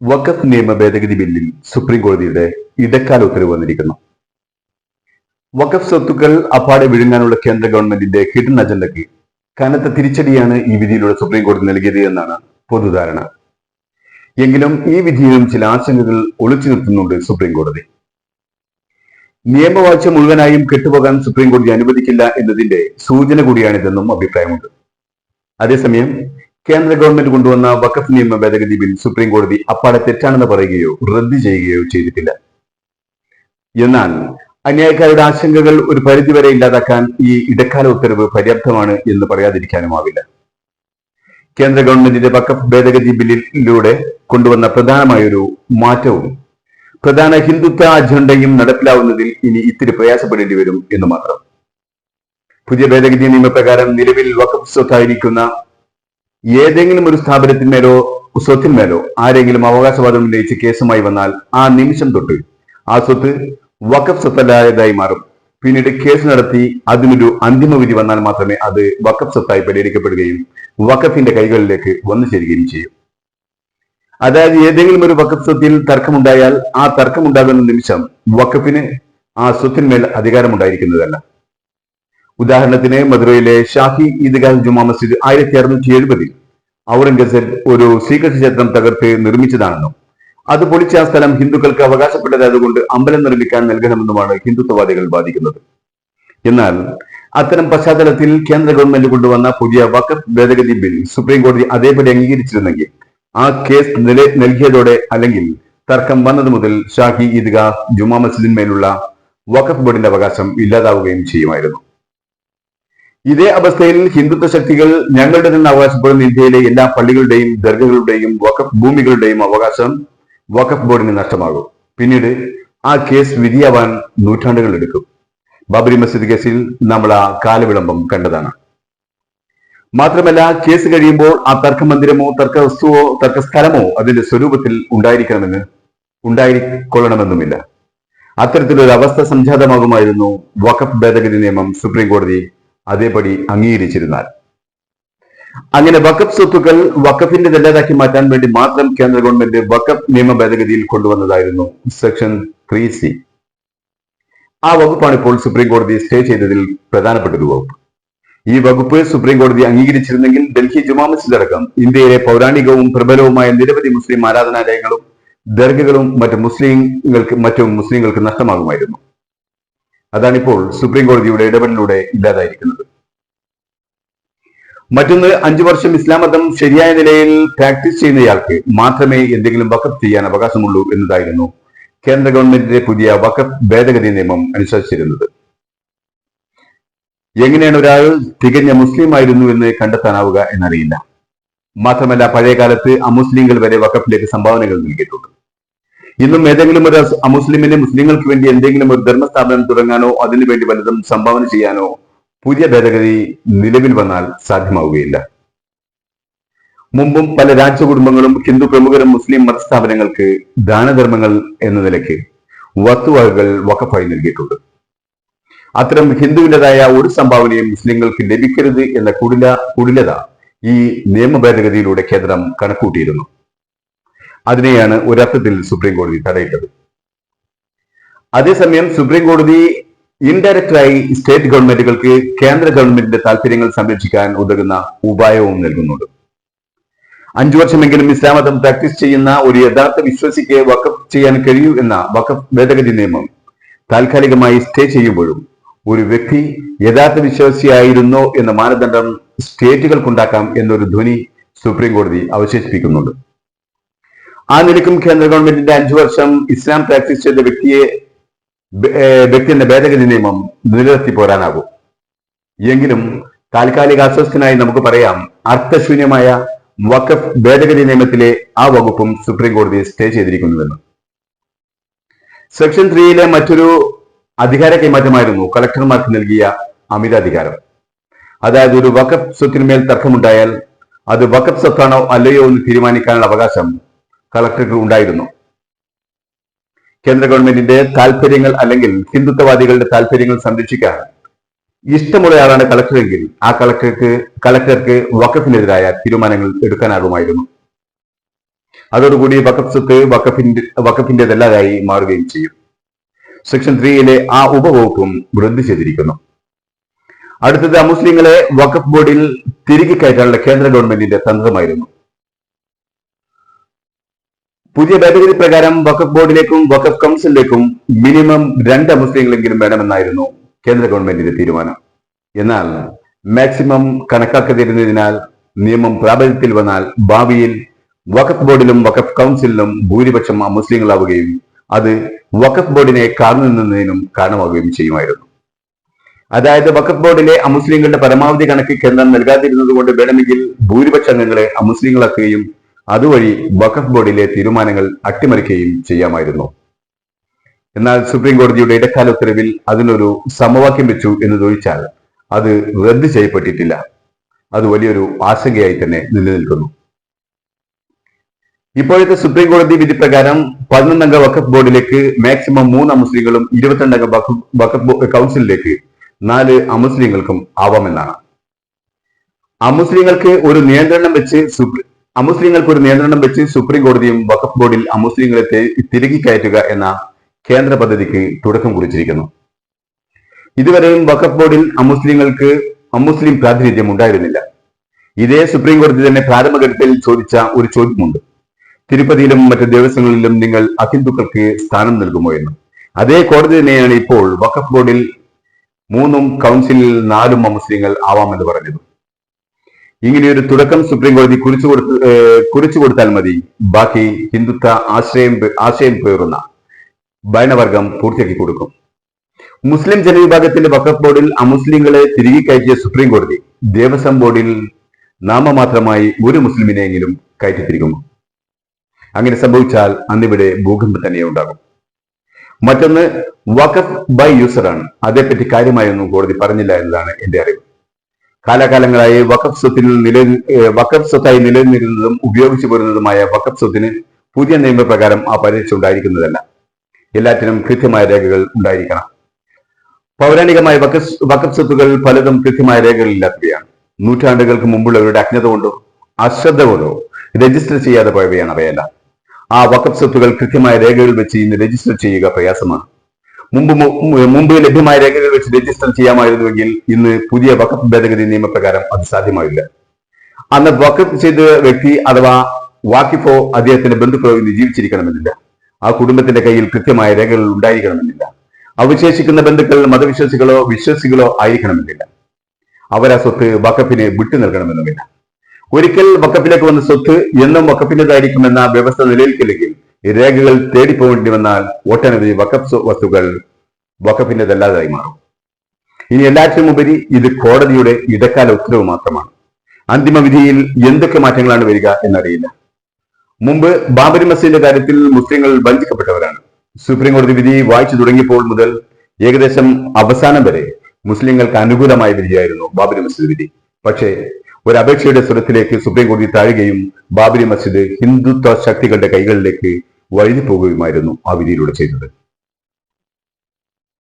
വഖഫ് നിയമ ഭേദഗതി ബില്ലിൽ സുപ്രീം കോടതിയുടെ ഇടക്കാല ഉത്തരവ് വന്നിരിക്കുന്നു. വഖഫ് സ്വത്തുക്കൾ അപ്പാടെ വിഴുങ്ങാനുള്ള കേന്ദ്ര ഗവൺമെന്റിന്റെ ഹിഡൻ അജണ്ടയ്ക്ക് കനത്ത തിരിച്ചടിയാണ് ഈ വിധിയിലൂടെ സുപ്രീം കോടതി നൽകിയത് എന്നാണ് പൊതുധാരണ. എങ്കിലും ഈ വിധിയിലും ചില ആശങ്കകൾ ഒളിച്ചു നിർത്തുന്നുണ്ട് സുപ്രീം കോടതി. നിയമവാഴ്ച മുഴുവനായും കെട്ടുപോകാൻ സുപ്രീം കോടതി അനുവദിക്കില്ല എന്നതിന്റെ സൂചന കൂടിയാണിതെന്നും അഭിപ്രായമുണ്ട്. അതേസമയം കേന്ദ്ര ഗവൺമെന്റ് കൊണ്ടുവന്ന വഖഫ് നിയമ ഭേദഗതി ബിൽ സുപ്രീം കോടതി അപ്പാടെ തെറ്റാണെന്ന് പറയുകയോ റദ്ദ് ചെയ്യുകയോ ചെയ്തിട്ടില്ല. എന്നാൽ അന്യായക്കാരുടെ ആശങ്കകൾ ഒരു പരിധിവരെ ഇല്ലാതാക്കാൻ ഈ ഇടക്കാല ഉത്തരവ് പര്യാപ്തമാണ് എന്ന് പറയാതിരിക്കാനുമാവില്ല കേന്ദ്ര ഗവൺമെന്റിന്റെ വഖഫ് ഭേദഗതി ബില്ലിലൂടെ കൊണ്ടുവന്ന പ്രധാനമായൊരു മാറ്റവും പ്രധാന ഹിന്ദുത്വ അജണ്ടയും നടപ്പിലാവുന്നതിൽ ഇനി ഇത്തിരി പ്രയാസപ്പെടേണ്ടി വരും എന്ന് മാത്രം. പുതിയ ഭേദഗതി നിയമപ്രകാരം നിലവിൽ വഖഫ് സ്വത്തായിരിക്കുന്ന ഏതെങ്കിലും ഒരു സ്ഥാപനത്തിന്മേലോ സ്വത്തിന്മേലോ ആരെങ്കിലും അവകാശവാദം ഉന്നയിച്ച് കേസുമായി വന്നാൽ ആ നിമിഷം തൊട്ട് ആ സ്വത്ത് വഖഫ് സ്വത്തല്ലായതായി മാറും. പിന്നീട് കേസ് നടത്തി അതിനൊരു അന്തിമ വിധി വന്നാൽ മാത്രമേ അത് വഖഫ് സ്വത്തായി പരിഹരിക്കപ്പെടുകയും വഖഫിന്റെ കൈകളിലേക്ക് വന്നു ചേരുകയും ചെയ്യും. അതായത് ഏതെങ്കിലും ഒരു വഖഫ് സ്വത്തിൽ തർക്കമുണ്ടായാൽ ആ തർക്കമുണ്ടാകുന്ന നിമിഷം വഖഫിന് ആ സ്വത്തിന്മേൽ അധികാരമുണ്ടായിരിക്കുന്നതല്ല. ഉദാഹരണത്തിന് മധുരയിലെ ഷാഹി ഈദ്ഗാഹ് ജുമാ മസ്ജിദ് ആയിരത്തി അറുന്നൂറ്റി എഴുപതിൽ ഔറംഗസേബ് ഒരു ശ്രീകൃഷ്ണ ക്ഷേത്രം തകർത്ത് നിർമ്മിച്ചതാണെന്നും അത് പൊളിച്ച ആ സ്ഥലം ഹിന്ദുക്കൾക്ക് അവകാശപ്പെട്ടതായതുകൊണ്ട് അമ്പലം നിർമ്മിക്കാൻ നൽകണമെന്നുമാണ് ഹിന്ദുത്വവാദികൾ വാദിക്കുന്നത്. എന്നാൽ അത്തരം പശ്ചാത്തലത്തിൽ കേന്ദ്ര ഗവൺമെന്റ് കൊണ്ടുവന്ന പുതിയ വഖഫ് ഭേദഗതി ബിൽ സുപ്രീം കോടതി അതേപടി അംഗീകരിച്ചിരുന്നെങ്കിൽ ആ കേസ് നില നൽകിയതോടെ അല്ലെങ്കിൽ തർക്കം വന്നത് മുതൽ ഷാഹി ഈദ്ഗാഹ് ജുമാ മസ്ജിദിന്മേലുള്ള വഖഫ് ബോർഡിന്റെ അവകാശം ഇല്ലാതാവുകയും ചെയ്യുമായിരുന്നു. ഇതേ അവസ്ഥയിൽ ഹിന്ദുത്വ ശക്തികൾ ഞങ്ങളുടെ നിന്ന് അവകാശപ്പെടുന്ന ഇന്ത്യയിലെ എല്ലാ പള്ളികളുടെയും ദർഗകളുടെയും വഖഫ് ഭൂമികളുടെയും അവകാശം വഖഫ് ബോർഡിന് നഷ്ടമാകും. പിന്നീട് ആ കേസ് വിധിയാവാൻ നൂറ്റാണ്ടുകൾ എടുക്കും. ബാബരി മസ്ജിദ് കേസിൽ നമ്മൾ ആ കാലവിളംബം കണ്ടതാണ്. മാത്രമല്ല കേസ് കഴിയുമ്പോൾ ആ തർക്കമന്ദിരമോ തർക്ക വസ്തുവോ തർക്ക സ്ഥലമോ അതിന്റെ സ്വരൂപത്തിൽ ഉണ്ടായിരിക്കണമെന്ന് ഉണ്ടായിക്കൊള്ളണമെന്നുമില്ല. അത്തരത്തിലൊരു അവസ്ഥ സംജാതമാകുമായിരുന്നു വഖഫ് ഭേദഗതി നിയമം സുപ്രീം കോടതി അതേപടി അംഗീകരിച്ചിരുന്നാൽ. അങ്ങനെ വഖഫ് സ്വത്തുക്കൾ വഖഫിന്റെ തല്ലേതാക്കി മാറ്റാൻ വേണ്ടി മാത്രം കേന്ദ്ര ഗവൺമെന്റ് വഖഫ് നിയമ ഭേദഗതിയിൽ കൊണ്ടുവന്നതായിരുന്നു സെക്ഷൻ ത്രീ സി. ആ വകുപ്പാണ് ഇപ്പോൾ സുപ്രീം കോടതി സ്റ്റേ ചെയ്തതിൽ പ്രധാനപ്പെട്ട ഒരു വകുപ്പ്. ഈ വകുപ്പ് സുപ്രീം കോടതി അംഗീകരിച്ചിരുന്നെങ്കിൽ ഡൽഹി ജുമാ മസ്ജിദ് അടക്കം ഇന്ത്യയിലെ പൗരാണികവും പ്രബലവുമായ നിരവധി മുസ്ലിം ആരാധനാലയങ്ങളും ദർഗകളും മറ്റു മുസ്ലിങ്ങൾക്ക് മറ്റു മുസ്ലിങ്ങൾക്ക് നഷ്ടമാകുമായിരുന്നു. അതാണിപ്പോൾ സുപ്രീം കോടതിയുടെ ഇടപെടലിലൂടെ ഇല്ലാതായിരിക്കുന്നത്. മറ്റൊന്ന് അഞ്ചു വർഷം ഇസ്ലാം മതം ശരിയായ നിലയിൽ പ്രാക്ടീസ് ചെയ്യുന്നയാൾക്ക് മാത്രമേ എന്തെങ്കിലും വഖഫ് ചെയ്യാൻ അവകാശമുള്ളൂ എന്നതായിരുന്നു കേന്ദ്ര ഗവൺമെന്റിന്റെ പുതിയ വഖഫ് ഭേദഗതി നിയമം അനുസരിച്ചിരുന്നത്. എങ്ങനെയാണ് ഒരാൾ തികഞ്ഞ മുസ്ലിം ആയിരുന്നു എന്ന് കണ്ടെത്താനാവുക എന്നറിയില്ല. മാത്രമല്ല പഴയ കാലത്ത് അമുസ്ലിങ്ങൾ വരെ വഖഫിലേക്ക് സംഭാവനകൾ നൽകിയിട്ടുണ്ട്. ഇന്നും ഏതെങ്കിലും ഒരു അമുസ്ലിമിനെ മുസ്ലിങ്ങൾക്ക് വേണ്ടി എന്തെങ്കിലും ഒരു ധർമ്മസ്ഥാപനം തുടങ്ങാനോ അതിനുവേണ്ടി വലുതും സംഭാവന ചെയ്യാനോ പുതിയ ഭേദഗതി നിലവിൽ വന്നാൽ സാധ്യമാവുകയില്ല. മുമ്പും പല രാജകുടുംബങ്ങളും ഹിന്ദു പ്രമുഖരും മുസ്ലിം മതസ്ഥാപനങ്ങൾക്ക് ദാനധർമ്മങ്ങൾ എന്ന നിലയ്ക്ക് വസ്തുവകകൾ വക്കഫായി നൽകിയിട്ടുണ്ട്. അത്തരം ഹിന്ദുവിന്റെതായ ഒരു സംഭാവനയും മുസ്ലിങ്ങൾക്ക് ലഭിക്കരുത് എന്ന കുടില കുടിലത ഈ നിയമ ഭേദഗതിയിലൂടെ കേന്ദ്രം കണക്കൂട്ടിയിരുന്നു അതിനെയാണ് ഒരർത്ഥത്തിൽ സുപ്രീം കോടതി തടയിട്ടത്. അതേസമയം സുപ്രീം കോടതി ഇൻഡയറക്റ്റായി സ്റ്റേറ്റ് ഗവൺമെന്റുകൾക്ക് കേന്ദ്ര ഗവൺമെന്റിന്റെ താല്പര്യങ്ങൾ സംരക്ഷിക്കാൻ ഉതകുന്ന ഉപായവും നൽകുന്നുണ്ട്. അഞ്ചു വർഷമെങ്കിലും ഇസ്ലാമതം പ്രാക്ടീസ് ചെയ്യുന്ന ഒരു യഥാർത്ഥ വിശ്വസിക്ക് വക്കഫ് ചെയ്യാൻ കഴിയൂ എന്ന വക്കഫ് ഭേദഗതി നിയമം താൽക്കാലികമായി സ്റ്റേ ചെയ്യുമ്പോഴും ഒരു വ്യക്തി യഥാർത്ഥ വിശ്വാസിയായിരുന്നോ എന്ന മാനദണ്ഡം സ്റ്റേറ്റുകൾക്കുണ്ടാക്കാം എന്നൊരു ധ്വനി സുപ്രീം കോടതി അവശേഷിപ്പിക്കുന്നുണ്ട്. ആ നിലക്കും കേന്ദ്ര ഗവൺമെന്റിന്റെ അഞ്ചു വർഷം ഇസ്ലാം പ്രാക്ടീസ് ചെയ്ത വ്യക്തിയെ വ്യക്തി എന്ന ഭേദഗതി നിയമം നിലനിർത്തി പോരാനാകും. എങ്കിലും താൽക്കാലിക അസ്വസ്ഥനായി നമുക്ക് പറയാം അർത്ഥശൂന്യമായ വഖഫ് ഭേദഗതി നിയമത്തിലെ ആ വകുപ്പും സുപ്രീം കോടതി സ്റ്റേ ചെയ്തിരിക്കുന്നുവെന്ന്. സെക്ഷൻ ത്രീയിലെ മറ്റൊരു അധികാര കൈമാറ്റമായിരുന്നു കളക്ടർമാർക്ക് നൽകിയ അമിതാധികാരം. അതായത് ഒരു വഖഫ് സ്വത്തിന്മേൽ തർക്കമുണ്ടായാൽ അത് വഖഫ് സ്വത്താണോ അല്ലയോ എന്ന് തീരുമാനിക്കാനുള്ള അവകാശം കളക്ടർക്ക് ഉണ്ടായിരുന്നു. കേന്ദ്ര ഗവൺമെന്റിന്റെ താല്പര്യങ്ങൾ അല്ലെങ്കിൽ ഹിന്ദുത്വവാദികളുടെ താല്പര്യങ്ങൾ സംരക്ഷിക്കാൻ ഇഷ്ടമുള്ളയാളാണ് കളക്ടറെങ്കിൽ ആ കളക്ടർക്ക് കളക്ടർക്ക് വഖഫിനെതിരായ തീരുമാനങ്ങൾ എടുക്കാനാകുമായിരുന്നു. അതോടുകൂടി വഖഫ് സ്വത്ത് വഖഫിന്റെ വഖഫിന്റേതല്ലാതായി മാറുകയും ചെയ്യും. സെക്ഷൻ ത്രീയിലെ ആ ഉപവകുപ്പും റദ്ദു ചെയ്തിരിക്കുന്നു. അടുത്തത് അമുസ്ലിങ്ങളെ വഖഫ് ബോർഡിൽ തിരികെ കയറ്റാനുള്ള കേന്ദ്ര ഗവൺമെന്റിന്റെ തന്ത്രമായിരുന്നു. പുതിയ ഭേദഗതി പ്രകാരം വഖഫ് ബോർഡിലേക്കും വഖഫ് കൗൺസിലിലേക്കും മിനിമം രണ്ട് മുസ്ലിങ്ങളെങ്കിലും വേണമെന്നായിരുന്നു കേന്ദ്ര ഗവൺമെന്റിന്റെ തീരുമാനം. എന്നാൽ മാക്സിമം കണക്കാക്കിയിരുന്നതിനാൽ നിയമം പ്രാബല്യത്തിൽ വന്നാൽ ഭാവിയിൽ വഖഫ് ബോർഡിലും വഖഫ് കൗൺസിലിലും ഭൂരിപക്ഷം അമുസ്ലിങ്ങളാവുകയും അത് വഖഫ് ബോർഡിനെ കാർന്നു നിന്നതിനും കാരണമാവുകയും ചെയ്യുമായിരുന്നു. അതായത് വഖഫ് ബോർഡിലെ അമുസ്ലിങ്ങളുടെ പരമാവധി കണക്ക് കേന്ദ്രം നൽകാതിരുന്നത് കൊണ്ട് വേണമെങ്കിൽ ഭൂരിപക്ഷ അംഗങ്ങളെ അമുസ്ലിങ്ങളാക്കുകയും അതുവഴി വഖഫ് ബോർഡിലെ തീരുമാനങ്ങൾ അട്ടിമറിക്കുകയും ചെയ്യാമായിരുന്നു. എന്നാൽ സുപ്രീം കോടതിയുടെ ഇടക്കാല ഉത്തരവിൽ അതിനൊരു സമവാക്യം വെച്ചു എന്ന് ചോദിച്ചാൽ അത് റദ്ദ് ചെയ്യപ്പെട്ടിട്ടില്ല. അത് വലിയൊരു ആശങ്കയായി തന്നെ നിലനിൽക്കുന്നു. ഇപ്പോഴത്തെ സുപ്രീം കോടതി വിധി പ്രകാരം പതിനൊന്നംഗ വഖഫ് ബോർഡിലേക്ക് മാക്സിമം മൂന്ന് മുസ്ലിങ്ങളും ഇരുപത്തിരണ്ടംഗ വഖഫ് കൗൺസിലിലേക്ക് നാല് അമുസ്ലിങ്ങൾക്കും ആവാമെന്നാണ്. അമുസ്ലിങ്ങൾക്ക് ഒരു നിയന്ത്രണം വെച്ച് അമുസ്ലിങ്ങൾക്ക് ഒരു നിയന്ത്രണം വെച്ച് സുപ്രീം കോടതിയും വഖഫ് ബോർഡിൽ അമുസ്ലിങ്ങളെ തിരുകി കയറ്റുക എന്ന കേന്ദ്ര പദ്ധതിക്ക് തുടക്കം കുറിച്ചിരിക്കുന്നു. ഇതുവരെയും വഖഫ് ബോർഡിൽ അമുസ്ലിങ്ങൾക്ക് അമുസ്ലിം പ്രാതിനിധ്യം ഉണ്ടായിരുന്നില്ല. ഇതേ സുപ്രീം കോടതി തന്നെ പ്രാരംഭഘട്ടത്തിൽ ചോദിച്ച ഒരു ചോദ്യമുണ്ട്. തിരുപ്പതിയിലും മറ്റ് ദേവസ്വങ്ങളിലും നിങ്ങൾ അഹിന്ദുക്കൾക്ക് സ്ഥാനം നൽകുമോ എന്ന്. അതേ കോടതി തന്നെയാണ് ഇപ്പോൾ വഖഫ് ബോർഡിൽ മൂന്നും കൗൺസിലിൽ നാലും അമുസ്ലിങ്ങൾ ആവാമെന്ന് പറഞ്ഞത്. ഇങ്ങനെയൊരു തുടക്കം സുപ്രീം കോടതി കുറിച്ചു കൊടുത്ത് കുറിച്ചു കൊടുത്താൽ മതി. ബാക്കി ഹിന്ദുത്വ ആശ്രയം ആശയം പേറുന്ന ഭരണവർഗം പൂർത്തിയാക്കി കൊടുക്കും. മുസ്ലിം ജനവിഭാഗത്തിന്റെ വഖഫ് ബോർഡിൽ അമുസ്ലിങ്ങളെ തിരികെ കയറ്റിയ സുപ്രീം കോടതി ദേവസ്വം ബോർഡിൽ നാമമാത്രമായി ഒരു മുസ്ലിമിനെയെങ്കിലും കയറ്റിത്തിരിക്കുന്നു. അങ്ങനെ സംഭവിച്ചാൽ അന്നിവിടെ ഭൂകമ്പം തന്നെ ഉണ്ടാകും. മറ്റൊന്ന് വഖഫ് ബൈ യൂസറാണ്. അതേപ്പറ്റി കാര്യമായൊന്നും കോടതി പറഞ്ഞില്ല എന്നതാണ് എന്റെ അറിവ്. കാലാകാലങ്ങളായി വഖഫ് സ്വത്തിൽ നില വക്കഫ് വഖഫ് സ്വത്തായി നിലനിന്നിരുന്നതും ഉപയോഗിച്ചു പോരുന്നതുമായ വഖഫ് സ്വത്തിന് പുതിയ നിയമപ്രകാരം ആ പരിരക്ഷ ഉണ്ടായിരിക്കുന്നതല്ല. എല്ലാറ്റിനും കൃത്യമായ രേഖകൾ ഉണ്ടായിരിക്കണം. പൗരാണികമായ വഖഫ് സ്വത്തുകൾ പലതും കൃത്യമായ രേഖകളില്ലാത്തവയാണ് നൂറ്റാണ്ടുകൾക്ക് മുമ്പുള്ളവരുടെ അജ്ഞത കൊണ്ടോ അശ്രദ്ധ കൊണ്ടോ രജിസ്റ്റർ ചെയ്യാതെ പോയവയാണ് അവയെല്ലാം. ആ വക്കഫ് സ്വത്തുകൾ കൃത്യമായ രേഖകൾ വെച്ച് ഇന്ന് രജിസ്റ്റർ ചെയ്യുക പ്രയാസമാണ്. മുമ്പ് മുമ്പ് ലഭ്യമായ രേഖകൾ വെച്ച് രജിസ്റ്റർ ചെയ്യാമായിരുന്നുവെങ്കിൽ ഇന്ന് പുതിയ വഖഫ് ഭേദഗതി നിയമപ്രകാരം അത് സാധ്യമാവില്ല. അന്ന് വഖഫ് ചെയ്ത വ്യക്തി അഥവാ വാക്കിഫോ അദ്ദേഹത്തിന്റെ ബന്ധുക്കളോ ഇന്ന് ജീവിച്ചിരിക്കണമെന്നില്ല. ആ കുടുംബത്തിന്റെ കയ്യിൽ കൃത്യമായ രേഖകൾ ഉണ്ടായിരിക്കണമെന്നില്ല. അവശേഷിക്കുന്ന ബന്ധുക്കൾ മതവിശ്വാസികളോ വിശ്വാസികളോ ആയിരിക്കണമെന്നില്ല. അവർ ആ സ്വത്ത് വക്കപ്പിന് വിട്ടു നൽകണമെന്നുമില്ല. ഒരിക്കൽ വക്കപ്പിലേക്ക് വന്ന സ്വത്ത് എന്നും വക്കപ്പിന്റേതായിരിക്കുമെന്ന വ്യവസ്ഥ നിലനിൽക്കില്ലെങ്കിൽ രേഖകൾ തേടിപ്പോകേണ്ടി വന്നാൽ ഒട്ടനവധി വക്കഫ് വസ്തുക്കൾ വക്കപ്പിന്റേതല്ലാതായി മാറും. ഇനി എല്ലാറ്റിനും ഉപരി ഇത് കോടതിയുടെ ഇടക്കാല ഉത്തരവ് മാത്രമാണ്. അന്തിമ വിധിയിൽ എന്തൊക്കെ മാറ്റങ്ങളാണ് വരിക എന്നറിയില്ല. മുമ്പ് ബാബരി മസ്ജിദിന്റെ കാര്യത്തിൽ മുസ്ലിങ്ങൾ വഞ്ചിക്കപ്പെട്ടവരാണ്. സുപ്രീം കോടതി വിധി വായിച്ചു തുടങ്ങിയപ്പോൾ മുതൽ ഏകദേശം അവസാനം വരെ മുസ്ലിങ്ങൾക്ക് അനുകൂലമായ വിധിയായിരുന്നു ബാബരി മസ്ജിദ് വിധി. പക്ഷേ ഒരു അപേക്ഷയുടെ സ്വരത്തിലേക്ക് സുപ്രീം കോടതി താഴുകയും ബാബരി മസ്ജിദ് ഹിന്ദുത്വ ശക്തികളുടെ കൈകളിലേക്ക് വഴുതി പോകുകയുമായിരുന്നു ആ വിധിയിലൂടെ ചെയ്തത്.